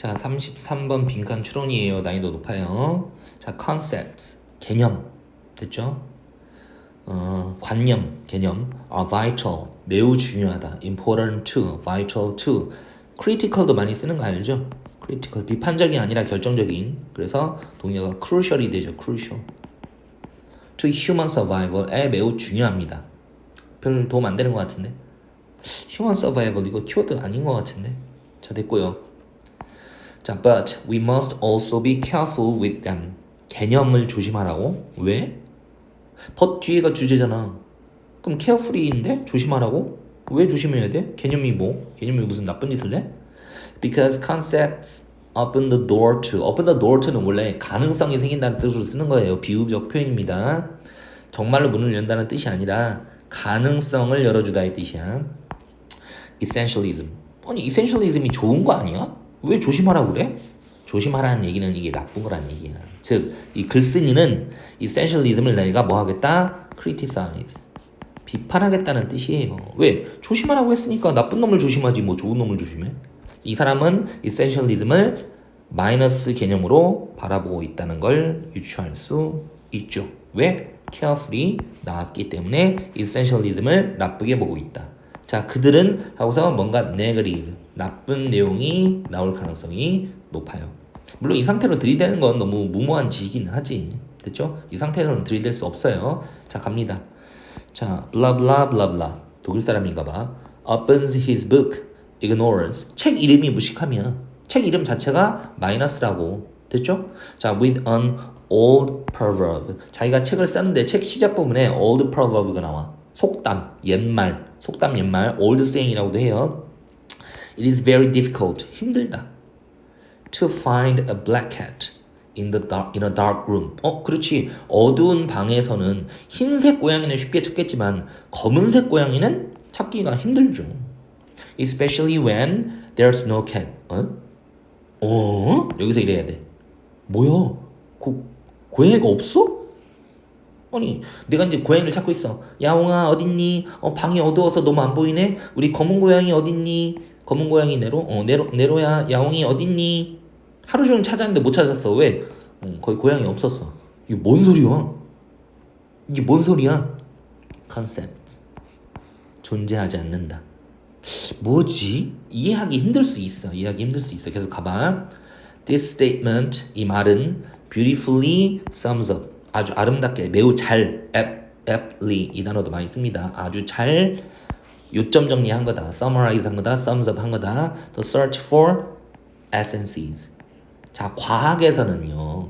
자, 33번 빈칸 추론이에요. 난이도 높아요. 자, concepts 개념 됐죠? 어, 관념, 개념 are vital 매우 중요하다. important to, vital to. critical도 많이 쓰는 거 알죠? critical 비판적이 아니라 결정적인. 그래서 동의어가 crucial이 되죠. crucial. to human survival에 매우 중요합니다. 별 도움 안 되는 것 같은데. human survival 이거 키워드 아닌 것 같은데. 자 됐고요. 자, but we must also be careful with them. 개념을 조심하라고? 왜? but 뒤에가 주제잖아. 그럼 carefully인데 조심하라고? 왜 조심해야 돼? 개념이 뭐? 개념이 무슨 나쁜 짓을 해? Because concepts open the door to. open the door to는 원래 가능성이 생긴다는 뜻으로 쓰는 거예요. 비유적 표현입니다. 정말로 문을 연다는 뜻이 아니라 가능성을 열어주다의 뜻이야. essentialism. 아니 essentialism이 좋은 거 아니야? 왜 조심하라고 그래? 조심하라는 얘기는 이게 나쁜 거란 얘기야. 즉, 이 글쓴이는 essentialism을 내가 뭐 하겠다? criticize. 비판하겠다는 뜻이에요. 왜? 조심하라고 했으니까 나쁜 놈을 조심하지 뭐 좋은 놈을 조심해? 이 사람은 essentialism을 마이너스 개념으로 바라보고 있다는 걸 유추할 수 있죠. 왜? carefully 나왔기 때문에 essentialism을 나쁘게 보고 있다. 자, 그들은 하고서 뭔가 negative, 나쁜 내용이 나올 가능성이 높아요. 물론 이 상태로 들이대는 건 너무 무모한 지긴 하지. 됐죠? 이 상태로는 들이댈 수 없어요. 자, 갑니다. 자, blah. 독일 사람인가 봐. opens his book, ignores. 책 이름이 무식함이야. 책 이름 자체가 마이너스라고. 됐죠? 자, with an old proverb. 자기가 책을 썼는데 책 시작 부분에 old proverb가 나와. 속담, 옛말, 속담 옛말, old saying이라고도 해요. It is very difficult. 힘들다. To find a black cat in the dark, in a dark room. 어, 그렇지. 어두운 방에서는 흰색 고양이는 쉽게 찾겠지만 검은색 고양이는 찾기가 힘들죠. Especially when there's no cat. 어? 어? 여기서 이래야 돼. 뭐야? 고, 고양이가 없어? 아니 내가 이제 고양이를 찾고 있어 야옹아 어딨니 어 방이 어두워서 너무 안 보이네 우리 검은 고양이 어딨니 검은 고양이 네로? 어 네로 네로야. 야옹이 어딨니? 하루 종일 찾았는데 못 찾았어. 왜? 어, 거기 고양이 없었어. 이게 뭔 소리야? 이게 뭔 소리야? 컨셉트 존재하지 않는다. 뭐지? 이해하기 힘들 수 있어. 이해하기 힘들 수 있어. 계속 가봐. This statement 이 말은 beautifully sums up. 아주 아름답게 매우 잘 앱, aptly 이 단어도 많이 씁니다. 아주 잘 요점 정리한 거다. summarize 한 거다. sums up 한 거다. The search for essences. 자, 과학에서는요.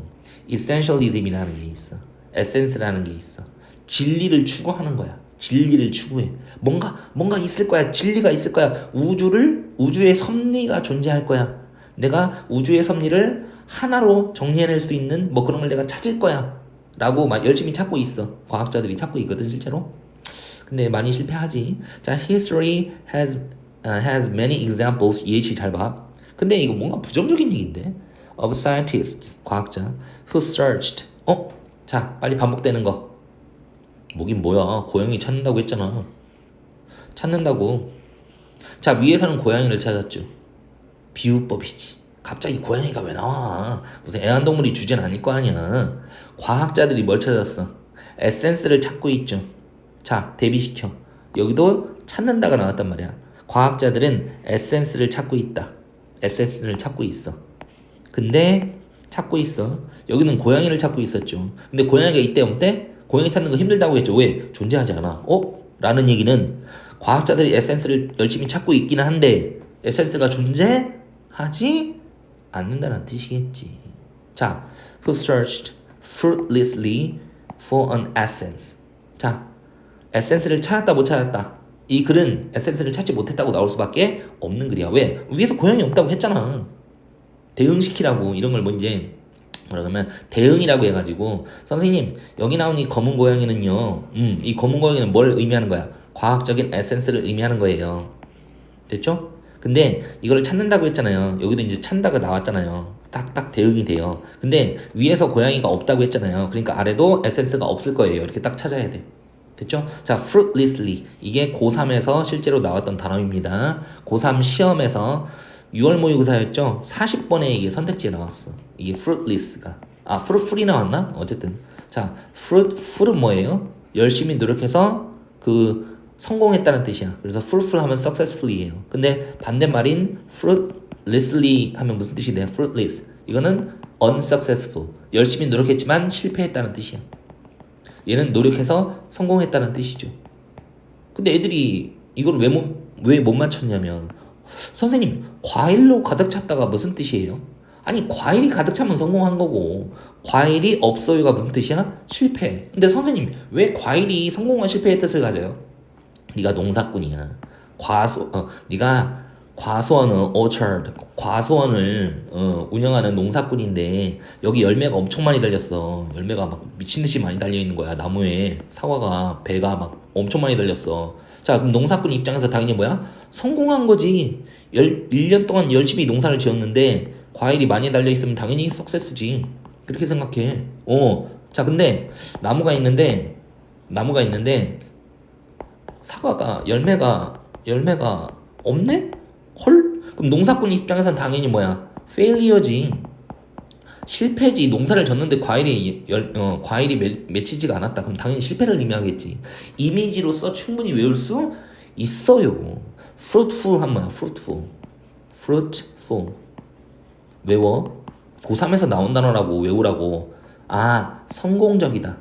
essentialism이라는 게 있어. essence라는 게 있어. 진리를 추구하는 거야. 진리를 추구해. 뭔가 뭔가 있을 거야. 진리가 있을 거야. 우주를 우주의 섭리가 존재할 거야. 내가 우주의 섭리를 하나로 정리해낼 수 있는 뭐 그런 걸 내가 찾을 거야. 라고 막 열심히 찾고 있어. 과학자들이 찾고 있거든 실제로. 근데 많이 실패하지. 자, history has uh, has many examples. 예시 잘 봐. 근데 이거 뭔가 부정적인 얘기인데. Of scientists, 과학자, who searched. 어? 자, 빨리 반복되는 거. 뭐긴 뭐야. 고양이 찾는다고 했잖아. 찾는다고. 자, 위에서는 고양이를 찾았죠. 비유법이지. 갑자기 고양이가 왜 나와? 무슨 애완동물이 주제는 아닐 거 아니야. 과학자들이 뭘 찾았어? 에센스를 찾고 있죠. 자, 대비시켜. 여기도 찾는다가 나왔단 말이야. 과학자들은 에센스를 찾고 있다. 에센스를 찾고 있어. 근데 찾고 있어. 여기는 고양이를 찾고 있었죠. 근데 고양이가 이때 없대? 고양이 찾는 거 힘들다고 했죠. 왜? 존재하지 않아. 어? 라는 얘기는 과학자들이 에센스를 열심히 찾고 있기는 한데 에센스가 존재하지 않는다는 뜻이겠지. 자, who searched fruitlessly for an essence. 자, 에센스를 찾았다 못 찾았다. 이 글은 에센스를 찾지 못했다고 나올 수밖에 없는 글이야. 왜? 위에서 고양이 없다고 했잖아. 대응시키라고 이런 걸 뭔지 뭐라 그러면 대응이라고 해가지고 선생님 여기 나온 이 검은 고양이는요. 음, 이 검은 고양이는 뭘 의미하는 거야? 과학적인 에센스를 의미하는 거예요. 됐죠? 근데 이거를 찾는다고 했잖아요. 여기도 이제 찾다가 나왔잖아요. 딱딱 대응이 돼요. 근데 위에서 고양이가 없다고 했잖아요. 그러니까 아래도 에센스가 없을 거예요. 이렇게 딱 찾아야 돼. 됐죠? 자, fruitlessly. 이게 고3에서 실제로 나왔던 단어입니다. 고3 시험에서 6월 모의고사였죠. 40번에 이게 선택지에 나왔어. 이게 fruitless가. 아, fruitful이 나왔나? 어쨌든. 자, fruitful은 뭐예요? 열심히 노력해서 그 성공했다는 뜻이야. 그래서 fruitful 하면 successfully예요. 근데 반대말인 fruitlessly 하면 무슨 뜻이 돼? fruitless. 이거는 unsuccessful. 열심히 노력했지만 실패했다는 뜻이야. 얘는 노력해서 성공했다는 뜻이죠. 근데 애들이 이걸 왜 못 왜 못 맞췄냐면 선생님 과일로 가득 찼다가 무슨 뜻이에요? 아니 과일이 가득 차면 성공한 거고 과일이 없어요가 무슨 뜻이야? 실패. 근데 선생님 왜 과일이 성공과 실패의 뜻을 가져요? 네가 농사꾼이야. 과수 어 네가 과수원은 orchard 과수원을 어, 운영하는 농사꾼인데 여기 열매가 엄청 많이 달렸어. 열매가 막 미친 듯이 많이 달려 있는 거야. 나무에 사과가 배가 막 엄청 많이 달렸어. 자, 그럼 농사꾼 입장에서 당연히 뭐야? 성공한 거지. 열, 1년 동안 열심히 농사를 지었는데 과일이 많이 달려 있으면 당연히 석세스지. 그렇게 생각해. 어. 자, 근데 나무가 있는데 나무가 있는데 사과가 열매가 열매가 없네? 헐? 그럼 농사꾼 입장에선 당연히 뭐야? 페일리어지. 실패지. 농사를 졌는데 과일이 열, 어, 과일이 맺, 맺히지가 않았다. 그럼 당연히 실패를 의미하겠지. 이미지로서 충분히 외울 수 있어요. fruitful 한 뭐야? fruitful. fruitful. 외워. 고3에서 나온 단어라고 외우라고. 아, 성공적이다.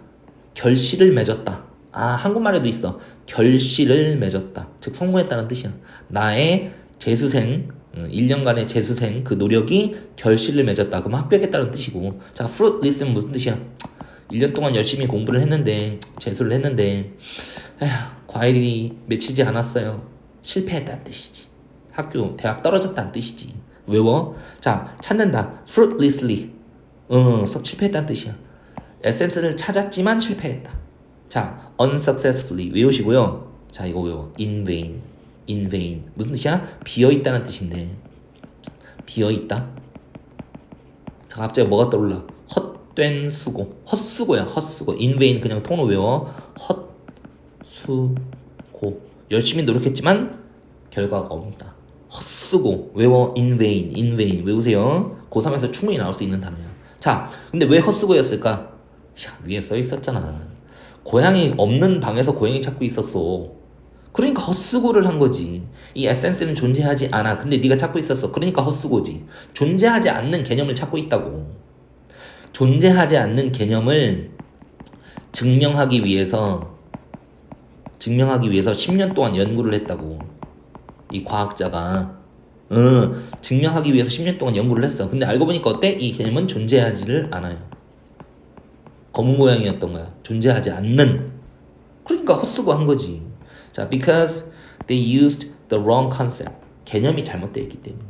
결실을 맺었다. 아, 한국말에도 있어. 결실을 맺었다. 즉, 성공했다는 뜻이야. 나의 재수생, 1년간의 재수생, 그 노력이 결실을 맺었다. 그럼 합격했다는 뜻이고. 자, fruitless는 무슨 뜻이야? 1년 동안 열심히 공부를 했는데, 재수를 했는데, 에휴, 과일이 맺히지 않았어요. 실패했다는 뜻이지. 학교, 대학 떨어졌다는 뜻이지. 외워? 자, 찾는다. fruitlessly. 어, 썩 실패했다는 뜻이야. 에센스를 찾았지만 실패했다. 자, unsuccessfully 외우시고요. 자, 이거 외워. in vain. In vain. 무슨 뜻이야? 비어 있다는 뜻인데. 비어 있다. 자, 갑자기 뭐가 떠올라? 헛된 수고. 헛수고야, 헛수고. in vain 그냥 통으로 외워. 헛수고. 열심히 노력했지만 결과가 없다. 헛수고. 외워. in vain. in vain. 외우세요. 고3에서 충분히 나올 수 있는 단어야. 자, 근데 왜 헛수고였을까? 야, 위에 써 있었잖아. 고양이 없는 방에서 고양이 찾고 있었어. 그러니까 헛수고를 한 거지. 이 에센스는 존재하지 않아. 근데 네가 찾고 있었어. 그러니까 헛수고지. 존재하지 않는 개념을 찾고 있다고. 존재하지 않는 개념을 증명하기 위해서 증명하기 위해서 10년 동안 연구를 했다고. 이 과학자가 어, 증명하기 위해서 10년 동안 연구를 했어. 근데 알고 보니까 어때? 이 개념은 존재하지를 않아요. 검은 고양이였던 거야. 존재하지 않는. 그러니까 헛수고 한 거지. 자, because they used the wrong concept. 개념이 잘못되어 있기 때문에.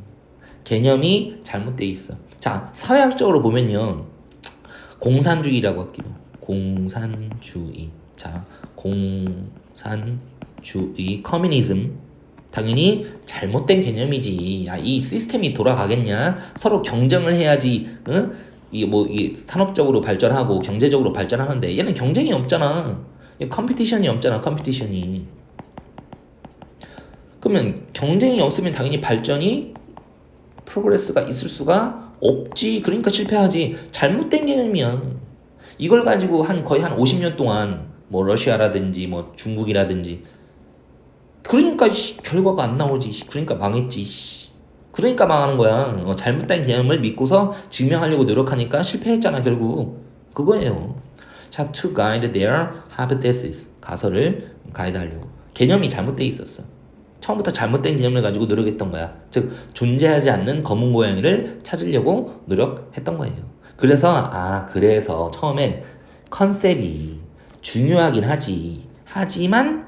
개념이 잘못되어 있어. 자, 사회학적으로 보면요. 공산주의라고 할게요. 공산주의. 자, 공산주의, 커뮤니즘. 당연히 잘못된 개념이지. 야, 이 시스템이 돌아가겠냐? 서로 경쟁을 해야지. 응? 이게 뭐 이게 산업적으로 발전하고 경제적으로 발전하는데 얘는 경쟁이 없잖아. 컴피티션이 없잖아. 컴피티션이. 그러면 경쟁이 없으면 당연히 발전이 프로그레스가 있을 수가 없지. 그러니까 실패하지. 잘못된 개념이야. 이걸 가지고 한 거의 한 50년 동안 뭐 러시아라든지 뭐 중국이라든지 그러니까 씨, 결과가 안 나오지. 그러니까 망했지. 씨. 그러니까 망하는 거야. 어, 잘못된 개념을 믿고서 증명하려고 노력하니까 실패했잖아 결국. 그거예요. 자, to guide their hypothesis. 가설을 가이드하려고. 개념이 잘못돼 있었어. 처음부터 잘못된 개념을 가지고 노력했던 거야. 즉 존재하지 않는 검은 고양이를 찾으려고 노력했던 거예요. 그래서 아 그래서 처음에 컨셉이 중요하긴 하지. 하지만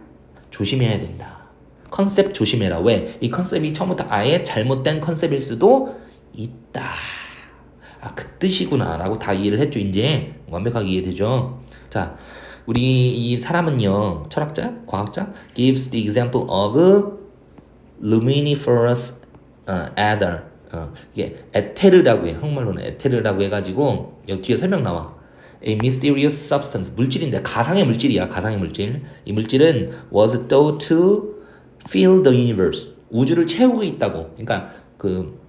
조심해야 된다. 컨셉 조심해라. 왜? 이 컨셉이 처음부터 아예 잘못된 컨셉일 수도 있다. 아, 그 뜻이구나. 라고 다 이해를 했죠. 이제 완벽하게 이해되죠. 자, 우리 이 사람은요, 철학자, 과학자, gives the example of luminiferous 어, ether. 어, 이게 에테르라고 해. 한국말로는 에테르라고 해가지고 여기 뒤에 설명 나와. A mysterious substance 물질인데 가상의 물질이야. 가상의 물질. 이 물질은 was thought to fill the universe. 우주를 채우고 있다고. 그러니까 그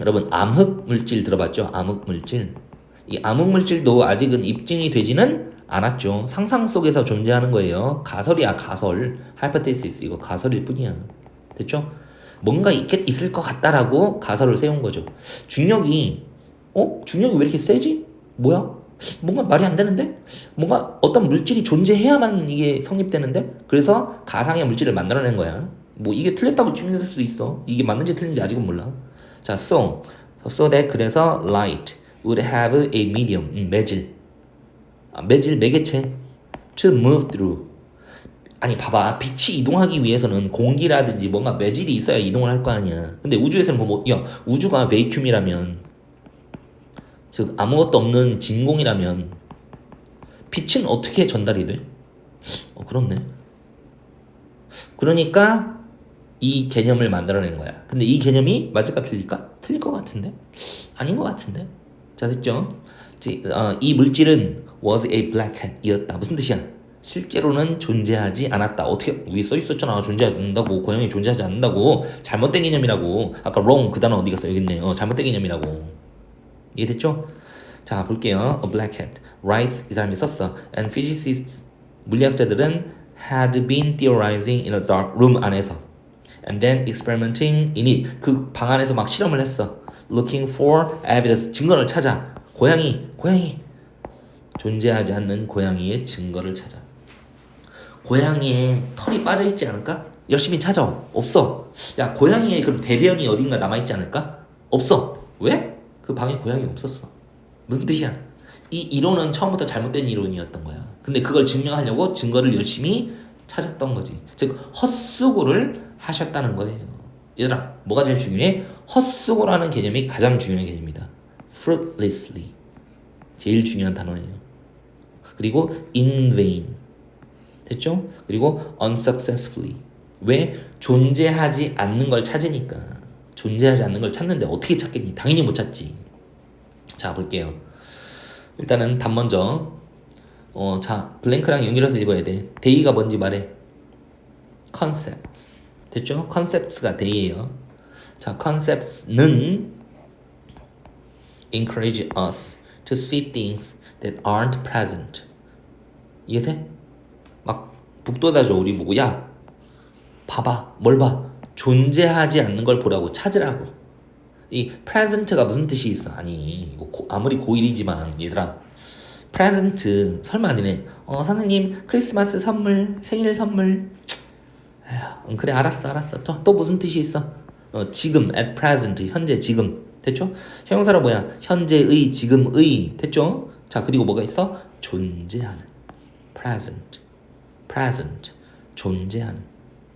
여러분 암흑 물질 들어봤죠? 암흑 물질. 이 암흑 물질도 아직은 입증이 되지는 않았죠. 상상 속에서 존재하는 거예요. 가설이야 가설. 하이퍼테시스 이거 가설일 뿐이야. 됐죠? 뭔가 있겠 있을 것 같다라고 가설을 세운 거죠. 중력이 어 중력이 왜 이렇게 세지? 뭐야? 뭔가 말이 안 되는데? 뭔가 어떤 물질이 존재해야만 이게 성립되는데? 그래서 가상의 물질을 만들어낸 거야. 뭐 이게 틀렸다고 minh 수도 있어. 이게 맞는지 틀린지 아직은 몰라. 자, so, so that 그래서 light would have a medium, 음, 매질. 아, 매질 매개체 to move through. 아니 봐봐 빛이 이동하기 위해서는 공기라든지 뭔가 매질이 있어야 이동을 할 거 아니야. 근데 우주에서는 뭐, 뭐, 야 우주가 베이큐이라면 즉 아무것도 없는 진공이라면 빛은 어떻게 전달이 돼? 어 그렇네. 그러니까 이 개념을 만들어낸 거야. 근데 이 개념이 맞을까 틀릴까? 틀릴 것 같은데? 아닌 것 같은데? 자 됐죠? 지- 어, 이 물질은 was a blackhead이었다. 무슨 뜻이야? 실제로는 존재하지 않았다. 어떻게 위에 써 있었잖아. 존재하지 않는다고. 고양이 존재하지 않는다고. 잘못된 개념이라고. 아까 wrong 그 단어 어디 갔어? 여기 있네요. 잘못된 개념이라고. 이해됐죠? 자 볼게요. A blackhead writes 이 사람이 썼어. And physicists 물리학자들은 had been theorizing in a dark room 안에서 and then experimenting in it 그 방 안에서 막 실험을 했어. Looking for evidence 증거를 찾아. 고양이 고양이 존재하지 않는 고양이의 증거를 찾아. 고양이에 털이 빠져 있지 않을까? 열심히 찾아. 없어. 야 고양이의 그 대변이 어딘가 남아 있지 않을까? 없어. 왜? 그 방에 고양이 없었어. 무슨 뜻이야? 이 이론은 처음부터 잘못된 이론이었던 거야. 근데 그걸 증명하려고 증거를 열심히 찾았던 거지. 즉 헛수고를 하셨다는 거예요. 얘들아, 뭐가 제일 중요해? 헛수고라는 개념이 가장 중요한 개념이다. fruitlessly. 제일 중요한 단어예요. 그리고 in vain. 됐죠? 그리고 unsuccessfully. 왜? 존재하지 않는 걸 찾으니까. 존재하지 않는 걸 찾는데 어떻게 찾겠니? 당연히 못 찾지. 자, 볼게요. 일단은 답 먼저. 어, 자, 블랭크랑 연결해서 읽어야 돼. 데이가 뭔지 말해. concepts. 됐죠? concepts가 데이예요. 자, concepts는 encourage us to see things that aren't present. 이해돼? 막 북돋아줘 우리 보고 야 봐봐 뭘 봐? 존재하지 않는 걸 보라고 찾으라고. 이 present가 무슨 뜻이 있어? 아니 이거 고- 아무리 고일이지만 얘들아 present 설마 아니네. 어 선생님 크리스마스 선물 생일 선물. 에휴, 응, 그래 알았어 알았어. 또, 또 무슨 뜻이 있어? 어 지금 at present 현재 지금 됐죠? 형용사로 뭐야? 현재의 지금의 됐죠? 자 그리고 뭐가 있어? 존재하는 present present 존재하는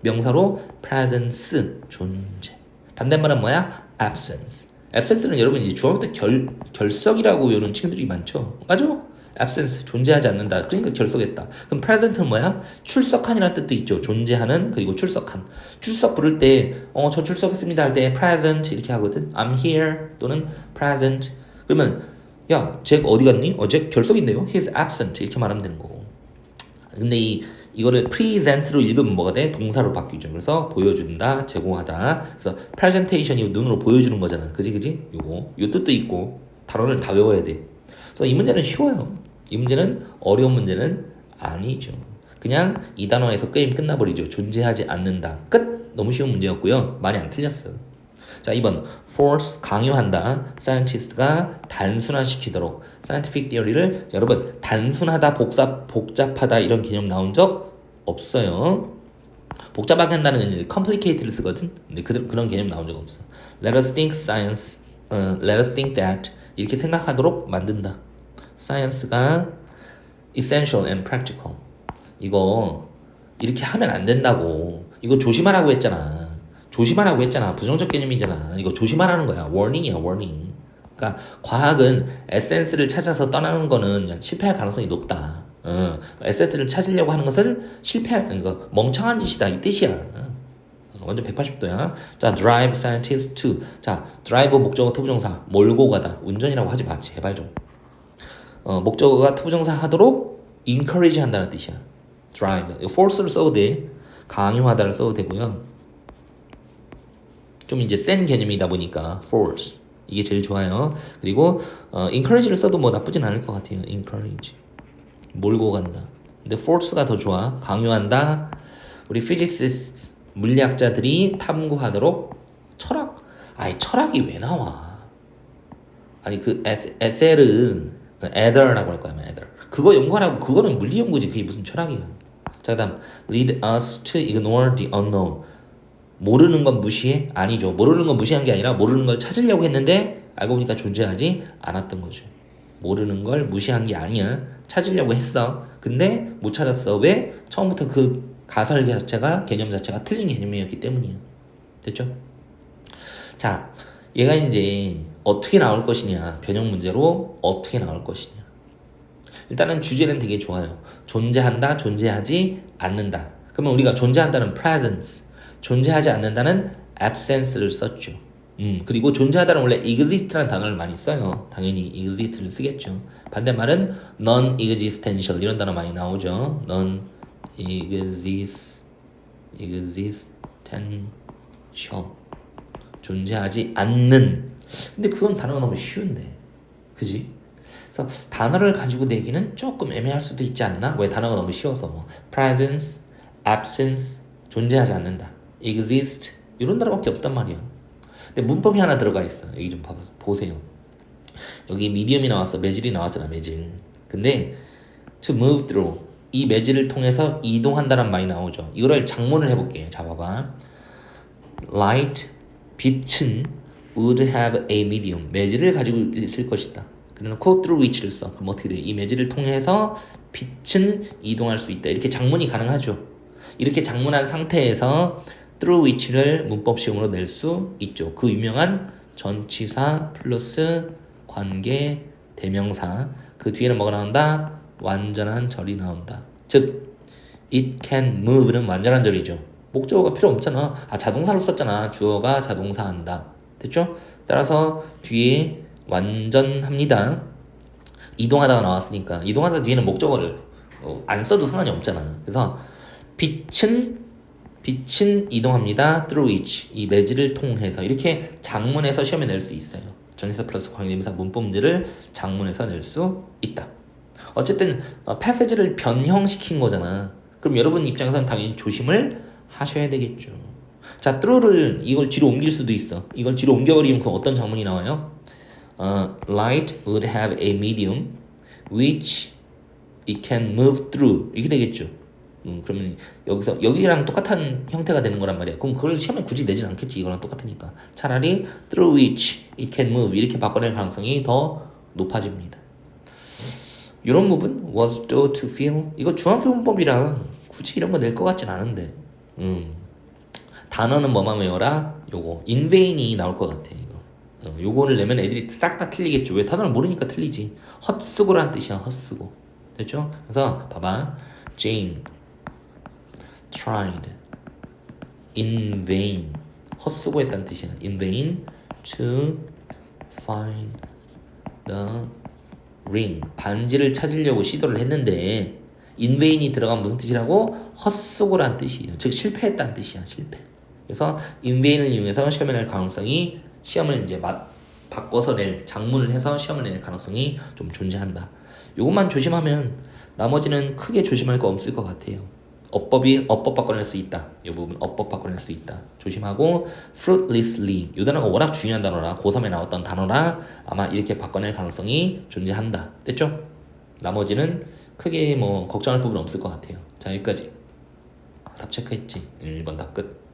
명사로 presence 존재 반대말은 뭐야? absence absence는 여러분 이제 중학교 때 결, 결석이라고 이런 친구들이 많죠 맞아? absence 존재하지 않는다 그러니까 결석했다 그럼 present는 뭐야? 출석한이라는 뜻도 있죠 존재하는 그리고 출석한 출석 부를 때 어 저 출석했습니다 할 때 present 이렇게 하거든 I'm here 또는 present 그러면 야, 잭 어디 갔니? 어, 잭 결석인데요. He's absent 이렇게 말하면 되는 거고. 근데 이 이거를 present로 읽으면 뭐가 돼? 동사로 바뀌죠. 그래서 보여준다, 제공하다. 그래서 presentation이 눈으로 보여주는 거잖아. 그지 그지? 요거 요 뜻도 있고 단어를 다 외워야 돼. 그래서 이 문제는 쉬워요. 이 문제는 어려운 문제는 아니죠. 그냥 이 단어에서 게임 끝나버리죠. 존재하지 않는다. 끝. 너무 쉬운 문제였고요. 많이 안 틀렸어. 자, 2번 force 강요한다. scientist가 단순화시키도록 scientific theory를 자, 여러분 단순하다, 복잡 복잡하다 이런 개념 나온 적 없어요. 복잡하게 한다는 건 이제 complicated를 쓰거든. 근데 그, 그런 개념 나온 적 없어. Let us think science, 어, let us think that 이렇게 생각하도록 만든다. science가 essential and practical. 이거 이렇게 하면 안 된다고. 이거 조심하라고 했잖아. 조심하라고 했잖아. 부정적 개념이잖아. 이거 조심하라는 거야. warning이야, warning. 그러니까 과학은 에센스를 찾아서 떠나는 거는 실패할 가능성이 높다. 어, 에센스를 찾으려고 하는 것을 실패할 이거 멍청한 짓이다 이 뜻이야. 어, 완전 180도야. 자, drive scientist to. 자, drive 목적어 투부정사 몰고 가다. 운전이라고 하지 마. 제발 좀. 어, 목적어가 투부정사 하도록 encourage 한다는 뜻이야. drive. force를 써도 돼. 강요하다를 써도 되고요. 좀 이제 센 개념이다 보니까 force. 이게 제일 좋아요. 그리고 어, encourage를 써도 뭐 나쁘진 않을 것 같아요. encourage. 몰고 간다. 근데 force가 더 좋아. 강요한다. 우리 physicists 물리학자들이 탐구하도록 철학. 아니 철학이 왜 나와? 아니 그 에세- 에세르 에더라고 할 거야, 에더. 그거 연구하라고 그거는 물리 연구지. 그게 무슨 철학이야? 자, 그다음 lead us to ignore the unknown. 모르는 건 무시해? 아니죠. 모르는 건 무시한 게 아니라 모르는 걸 찾으려고 했는데 알고 보니까 존재하지 않았던 거죠. 모르는 걸 무시한 게 아니야. 찾으려고 했어. 근데 못 찾았어. 왜? 처음부터 그 가설 자체가 개념 자체가 틀린 개념이었기 때문이에요. 됐죠? 자, 얘가 이제 어떻게 나올 것이냐. 변형 문제로 어떻게 나올 것이냐. 일단은 주제는 되게 좋아요. 존재한다, 존재하지 않는다. 그러면 우리가 존재한다는 presence, 존재하지 않는다는 absence를 썼죠. 음, 그리고 존재하다는 원래 exist라는 단어를 많이 써요. 당연히 exist를 쓰겠죠. 반대말은 non-existential 이런 단어 많이 나오죠. non-exist, existential 존재하지 않는. 근데 그건 단어가 너무 쉬운데, 그지? 그래서 단어를 가지고 내기는 조금 애매할 수도 있지 않나? 왜 단어가 너무 쉬워서 뭐 presence, absence 존재하지 않는다, exist 이런 단어밖에 없단 말이야. 근데 문법이 하나 들어가 있어. 여기 좀 봐, 보세요. 여기 미디엄이 나왔어, 매질이 나왔잖아, 매질. 근데 to move through 이 매질을 통해서 이동한다는 말이 나오죠. 이거를 장문을 해볼게요. 자, 봐봐. light 빛은 would have a medium 매질을 가지고 있을 것이다. 그래놓고 through which를 써. 그럼 어떻게 돼? 이 매질을 통해서 빛은 이동할 수 있다. 이렇게 장문이 가능하죠. 이렇게 장문한 상태에서 through which를 문법 시험으로 낼 수 있죠. 그 유명한 전치사 플러스 관계 대명사 그 뒤에는 뭐가 나온다? 완전한 절이 나온다. 즉 it can move는 완전한 절이죠. 목적어가 필요 없잖아. 아 자동사로 썼잖아. 주어가 자동사한다. 됐죠? 따라서 뒤에 완전합니다. 이동하다가 나왔으니까 이동하다 뒤에는 목적어를 어, 안 써도 상관이 없잖아. 그래서 빛은 빛은 이동합니다. through which 이 매질을 통해서 이렇게 장문에서 시험에 낼 수 있어요. 전치사 플러스 관계대명사 문법들을 장문에서 낼 수 있다. 어쨌든 어, 패세지를 변형시킨 거잖아. 그럼 여러분 입장에서는 당연히 조심을 하셔야 되겠죠. 자, through를 이걸 뒤로 옮길 수도 있어. 이걸 뒤로 옮겨버리면 그럼 어떤 장문이 나와요? 어, light would have a medium which it can move through 이렇게 되겠죠. 음, 그러면 여기서 여기랑 똑같은 형태가 되는 거란 말이야. 그럼 그걸 시험에 굳이 내진 않겠지. 이거랑 똑같으니까. 차라리 through which it can move 이렇게 바꿔낼 가능성이 더 높아집니다. 이런 부분 was thought to feel 이거 문법이라 굳이 이런 거 낼 것 같진 않은데. 음. 단어는 뭐만 외워라. 요거 in vain이 나올 것 같아. 이거. 어, 요거를 내면 애들이 싹 다 틀리겠죠. 왜 단어를 모르니까 틀리지. 헛쓰고라는 뜻이야. 헛쓰고. 됐죠? 그래서 봐봐. Jane tried in vain 헛쓰고 했다는 뜻이야. in vain to find the ring 반지를 찾으려고 시도를 했는데 in vain이 들어가면 무슨 뜻이라고 헛쓰고란 뜻이에요. 즉 실패했다는 뜻이야. 실패. 그래서 in vain을 이용해서 시험에 낼 가능성이 시험을 이제 맛 바꿔서 낼 장문을 해서 시험을 낼 가능성이 좀 존재한다. 이것만 조심하면 나머지는 크게 조심할 거 없을 것 같아요. 어법이 어법 바꿔낼 수 있다. 이 부분 어법 바꿔낼 수 있다. 조심하고 fruitlessly 이 단어가 워낙 중요한 단어라 고3에 나왔던 단어라 아마 이렇게 바꿔낼 가능성이 존재한다. 됐죠? 나머지는 크게 뭐 걱정할 부분 없을 것 같아요. 자 여기까지 답 체크했지. 1번 답 끝.